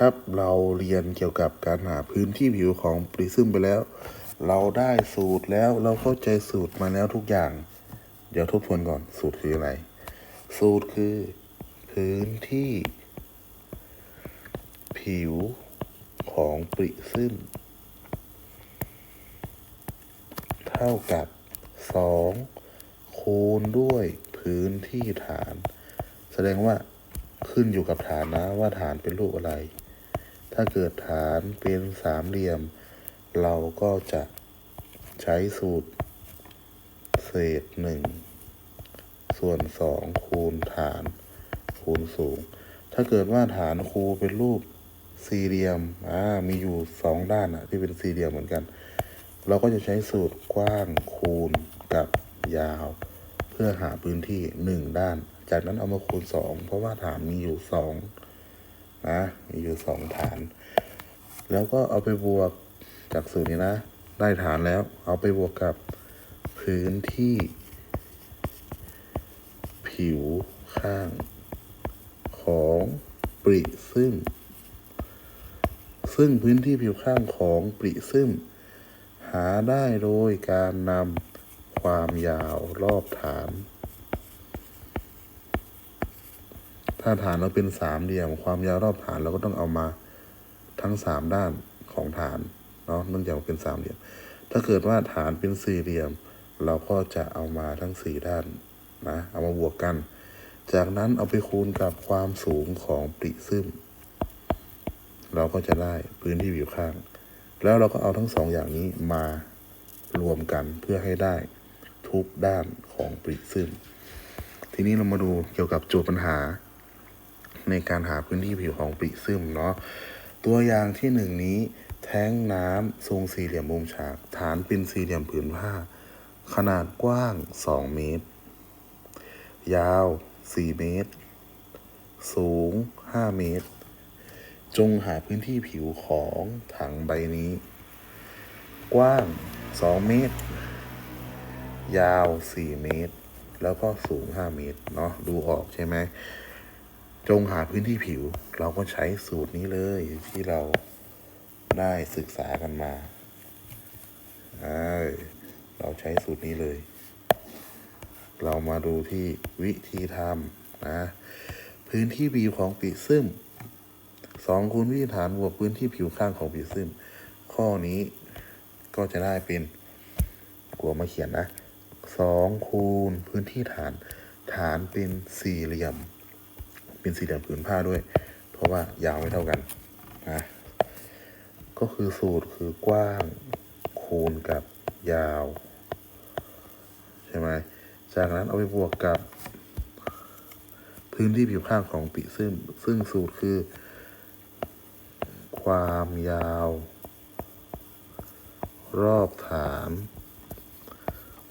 ครับ เราเรียนเกี่ยวกับการหาพื้นที่ผิวของปริซึมไปแล้ว เราได้สูตรแล้วเราเข้าใจสูตรมาแล้วทุกอย่าง เดี๋ยวทบทวนก่อนสูตรคืออะไร สูตรคือ พื้นที่ ผิวของปริซึมเท่ากับสองคูณด้วยพื้นที่ฐาน แสดงว่าขึ้นอยู่กับฐานนะว่าฐานเป็นรูปอะไร ถ้าเกิดฐานเป็นสามเหลี่ยม เราก็จะใช้สูตร เศษหนึ่งส่วนสองคูณฐาน คูณสูง ถ้าเกิดว่าฐานคูเป็นรูปสี่เหลี่ยมอ่ามีอยู่สองด้านอะที่เป็นสี่เหลี่ยมเหมือนกัน เราก็จะใช้สูตรกว้างคูณกับยาว เพื่อหาพื้นที่หนึ่งด้าน จากนั้นเอามาคูณสองเพราะว่าฐานมีอยู่สอง นะมีอยู่สองฐาน แล้วก็เอาไปบวกจากสูตรนี้นะ ได้ฐานแล้ว เอาไปบวกกับพื้นที่ ผิวข้าง ของปริซึมซึ่งพื้นที่ผิวข้างของปริซึมหาได้โดยการนำความยาวรอบฐาน ถ้าฐานเราเป็นสามเหลี่ยม ความยาวรอบฐานเราก็ต้องเอามาทั้งสามด้านของฐานเนาะเนื่องจากเป็นสามเหลี่ยม ถ้าเกิดว่าฐานเป็นสี่เหลี่ยม เราก็จะเอามาทั้งสี่ด้านนะเอามาบวกกัน จากนั้นเอาไปคูณกับความสูงของปริซึมเราก็จะได้พื้นที่ผิวข้าง แล้วเราก็เอาทั้งสองอย่างนี้มารวมกันเพื่อให้ได้ทุกด้านของปริซึมทีนี้เรามาดูเกี่ยวกับโจทย์ปัญหา ในการหาพื้นที่ผิวของปริซึมเนาะตัวอย่างที่หนึ่งนี้ แท้งน้ำทรงสี่เหลี่ยมมุมฉาก ฐานเป็นสี่เหลี่ยมผืนผ้า ขนาดกว้าง 2 เมตร ยาว 4 เมตร สูง 5 เมตร จงหาพื้นที่ผิวของถังใบนี้ กว้าง 2 เมตร ยาว 4 เมตร แล้วก็สูง 5 เมตร เนาะดูออกใช่ไหม จงหาพื้นที่ผิว เราก็ใช้สูตรนี้เลยที่เราได้ศึกษากันมาใช่เราใช้สูตรนี้เลย เรามาดูที่วิธีทำนะ พื้นที่ผิวของปีซึมสองคูณวิธีฐานบวกพื้นที่ผิวข้างของปีซึมข้อนี้ก็จะได้เป็นกลัวมาเขียนนะสองคูณพื้นที่ฐาน ฐานเป็นสี่เหลี่ยม เป็นสี่เหลี่ยมผืนผ้าด้วย เพราะว่ายาวไม่เท่ากันนะก็คือสูตรคือกว้างคูณกับยาว ใช่ไหมจากนั้นเอาไปบวกกับ พื้นที่ผิวข้างของปีซึ่งซึ่งสูตรคือ ความยาว รอบฐาน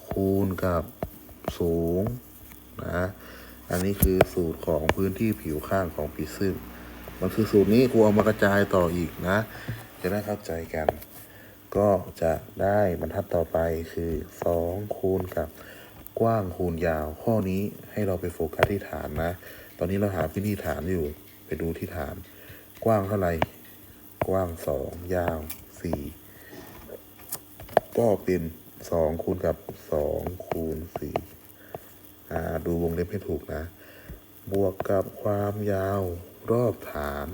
คูณกับสูงนะ อันนี้คือสูตรของพื้นที่ผิวข้างของปีซึมมันคือสูตรนี้ครูเอามากระจายต่ออีกนะ จะได้เข้าใจกัน ก็จะได้บรรทัดต่อไปคือสองคูณกับกว้างคูณยาว ข้อนี้ให้เราไปโฟกัสที่ฐานนะ ตอนนี้เราหาพื้นที่ฐานอยู่ไปดูที่ฐาน กว้างเท่าไหร่ กว้างสองยาวสี่ก็เป็นสองคูณกับสองคูณสี่ ดูวงเล็บให้ถูกนะ บวกกับความยาวรอบฐาน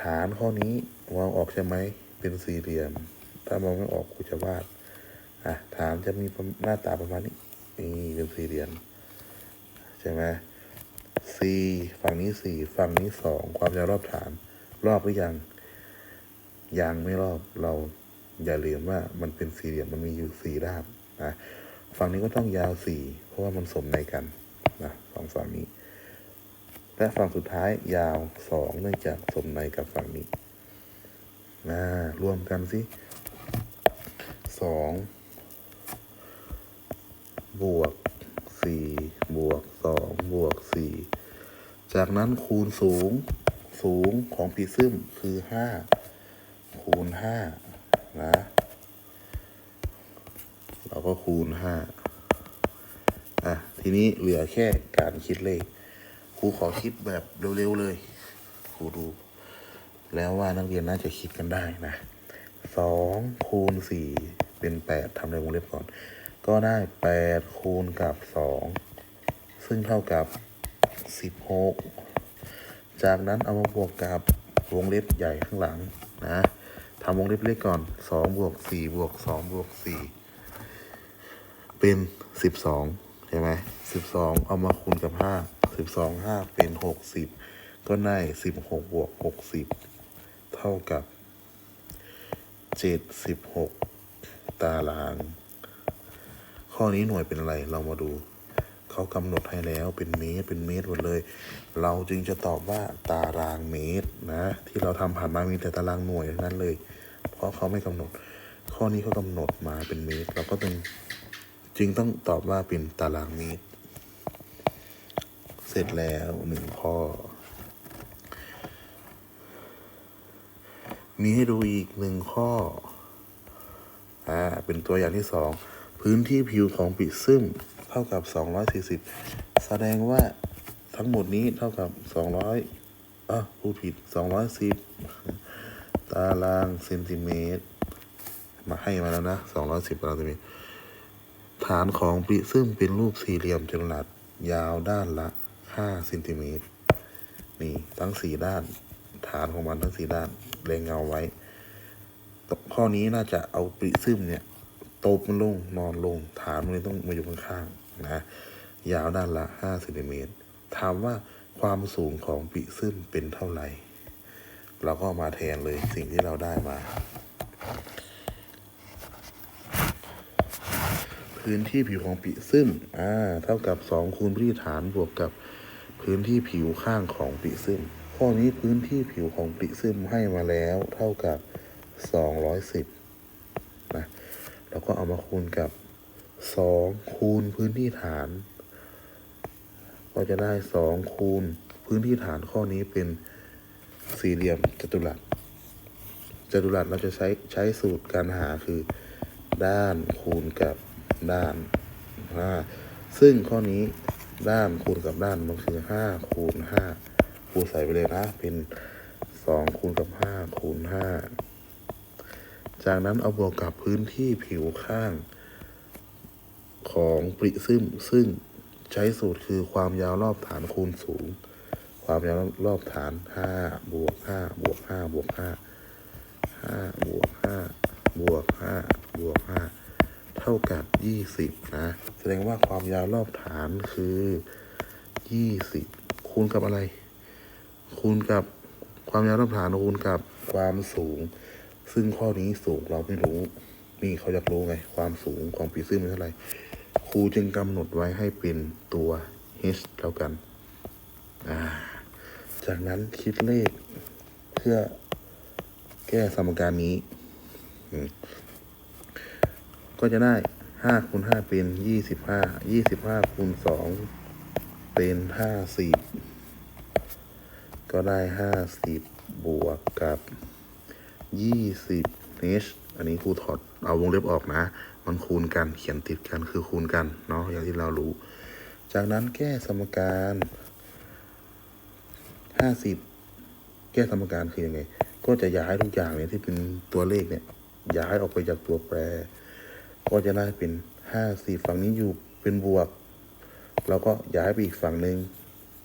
ฐานข้อนี้มองออกใช่ไหม เป็นสี่เหลี่ยม ถ้ามองไม่ออกครูจะวาด อะ ฐานจะมีหน้าตาประมาณนี้ นี่เป็นสี่เหลี่ยม ใช่ไหมสี่ฝั่งนี้สี่ฝั่งนี้สองความยาวรอบฐาน รอบหรือยัง ยังไม่รอบเราอย่าลืมว่ามันเป็นสี่เหลี่ยมมันมีอยู่สี่ด้านนะ ฝั่งนี้ก็ต้องยาวสี่เพราะว่ามันสมในกันนะสองฝั่งนี้ และฝั่งสุดท้ายยาวสองเนื่องจากสมในกับฝั่งนี้นารวมกันสิสองบวกสี่บวกสองบวกสี่จากนั้นคูณสูงสูงของปีซึมคือห้าคูณห้านะ ก็คูณห้าอะ ทีนี้เหลือแค่การคิดเลข ครูขอคิดแบบเร็วๆเลย ครูดู แล้วว่านักเรียนน่าจะคิดกันได้นะสองคูณสี่เป็นแปดทำในวงเล็บก่อน ก็ได้แปดคูณกับสองซึ่งเท่ากับสิบหกจากนั้นเอามาบวกกับวงเล็บใหญ่ข้างหลังนะทำวงเล็บเล็กก่อนสองบวกสี่บวกสองบวกสี่ เป็นสิบสองใช่ไหมสิบสองเอามาคูณกับห้าสิบสองห้าเป็นหกสิบก็ได้สิบหกบวกหกสิบเท่ากับเจ็ดสิบหกตาราง ข้อนี้หน่วยเป็นอะไรเรามาดูเขากำหนดให้แล้วเป็นเมตรเป็นเมตรหมดเลย เราจึงจะตอบว่าตารางเมตรนะ ที่เราทำผ่านมามีแต่ตารางหน่วยนั้นเลย เพราะเขาไม่กำหนด ข้อนี้เขากำหนดมาเป็นเมตร เราก็ต้อง จึงต้องตอบว่าเป็นตารางเมตร เสร็จแล้วหนึ่งข้อ มีให้ดูอีกหนึ่งข้อ อ่า เป็นตัวอย่างที่สองพื้นที่ผิวของปิซึมเท่ากับ 240 แสดงว่าทั้งหมดนี้เท่ากับ 200อะพูดผิด 210 ตารางเซนติเมตร มาให้มาแล้วนะ 210 ตารางเซนติเมตร ฐานของปิซึมเป็นรูปสี่เหลี่ยมจัตุรัสยาวด้านละ5เซนติเมตรนี่ทั้งสี่ด้าน ฐานของมันทั้งสี่ด้านเรียงเงาไว้ข้อนี้น่าจะเอาปริซึมเนี่ยตบมันลงนอนลง ฐานมันเลยต้องมาอยู่ข้างๆนะยาวด้านละ5เซนติเมตรถามว่าความสูงของปริซึมเป็นเท่าไหร่ เราก็มาแทนเลยสิ่งที่เราได้มา พื้นที่ผิวของปริซึมอ่าเท่ากับ 2 คูณพื้นที่ฐานบวกกับพื้นที่ผิวข้างของปริซึมข้อนี้พื้นที่ผิวของปริซึมให้มาแล้วเท่ากับ 210นะเราก็เอามาคูณกับ 2 คูณพื้นที่ฐาน ก็จะได้ 2 คูณพื้นที่ฐานข้อนี้เป็นสี่เหลี่ยมจัตุรัสจัตุรัสเราจะใช้ใช้สูตรการหาคือด้านคูณกับ ด้านห้าซึ่งข้อนี้ด้านคูณกับด้านมันคือห้าคูณห้าคูณใส่ไปเลยนะ เป็นสองคูณกับห้าคูณห้าจากนั้นเอาบวกกับพื้นที่ผิวข้างของปริซึมซึ่งใช้สูตรคือความยาวรอบฐานคูณสูง ความยาวรอบฐานห้าบวกห้าบวกห้าบวกห้าห้าบวกห้าบวกห้าบวกห้า เท่ากับยี่สิบนะ แสดงว่าความยาวรอบฐานคือยี่สิบคูณกับอะไร คูณกับความยาวรอบฐานคูณกับความสูง ซึ่งข้อนี้สูงเราไม่รู้ นี่เขาอยากรู้ไง ความสูงของปีซึมเป็นเท่าไหร่ ครูจึงกำหนดไว้ให้เป็นตัว h แล้วกันาจากนั้นคิดเลขเพื่อแก้สมการนี้ ก็จะได้ห้าคูณห้าเป็นยี่สิบห้ายี่สิบห้าคูณสองเป็นห้าสิบก็ได้ห้าสิบบวกกับยี่สิบ h อันนี้ครูถอดเอาวงเล็บออกนะ มันคูณกันเขียนติดกันคือคูณกันเนาะอย่างที่เรารู้ จากนั้นแก้สมการห้าสิบแก้สมการคือยังไง ก็จะย้ายทุกอย่างเนี่ยที่เป็นตัวเลขเนี่ยย้ายออกไปจากตัวแปร ก็จะได้เป็นห้าสี่ฝั่งนี้อยู่เป็นบวก เราก็ย้ายไปอีกฝั่งหนึ่ง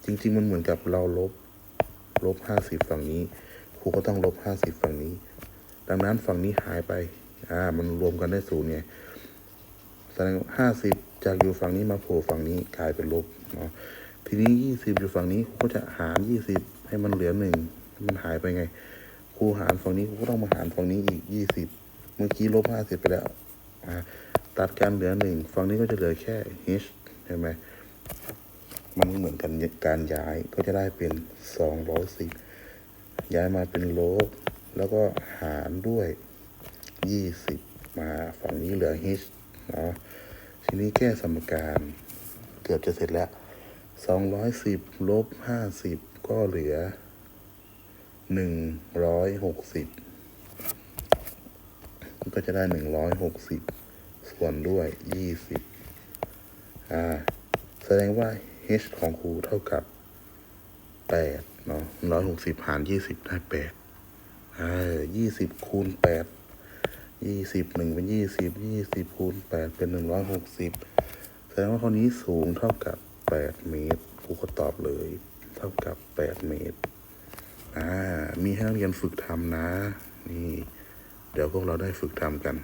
จริง ๆ มันเหมือนกับเราลบ ลบห้าสิบฝั่งนี้ครูก็ต้องลบห้าสิบฝั่งนี้ ดังนั้นฝั่งนี้หายไป อ่า มันรวมกันได้ศูนย์ไงแสดงห้าสิบจากอยู่ฝั่งนี้มาโผล่ฝั่งนี้กลายเป็นลบเนาะทีนี้ยี่สิบอยู่ฝั่งนี้ครูก็จะหารยี่สิบให้มันเหลือหนึ่งมันหายไปไงครูหารฝั่งนี้ครูก็ต้องมาหารฝั่งนี้อีกยี่สิบเมื่อกี้ลบห้าสิบไปแล้ว ตัดกันเหลือหนึ่งฝั่งนี้ก็จะเหลือแค่ h ใช่ไหมมันเหมือนกันการย้ายก็จะได้เป็นสองร้อยสิบย้ายมาเป็นลบ แล้วก็หารด้วยยี่สิบมาฝั่งนี้เหลือ h เนาะทีนี้แก้สมการเกือบจะเสร็จแล้วสองร้อยสิบลบห้าสิบก็เหลือหนึ่งร้อยหกสิบ ก็จะได้หนึ่งร้อยหกสิบส่วนด้วยยี่สิบอ่า แสดงว่า h ของครูเท่ากับแปดเนาะร้อยหกสิบหารยี่สิบได้แปดเออยี่สิบคูณแปดยี่สิบหนึ่งเป็นยี่สิบยี่สิบคูณแปดเป็นหนึ่งร้อยหกสิบแสดงว่าข้อนี้สูงเท่ากับแปดเมตรครูก็ตอบเลย เท่ากับแปดเมตรอ่ามีให้นักเรียนฝึกทำนะ นี่ เดี๋ยวพวกเราได้ฝึกทำกัน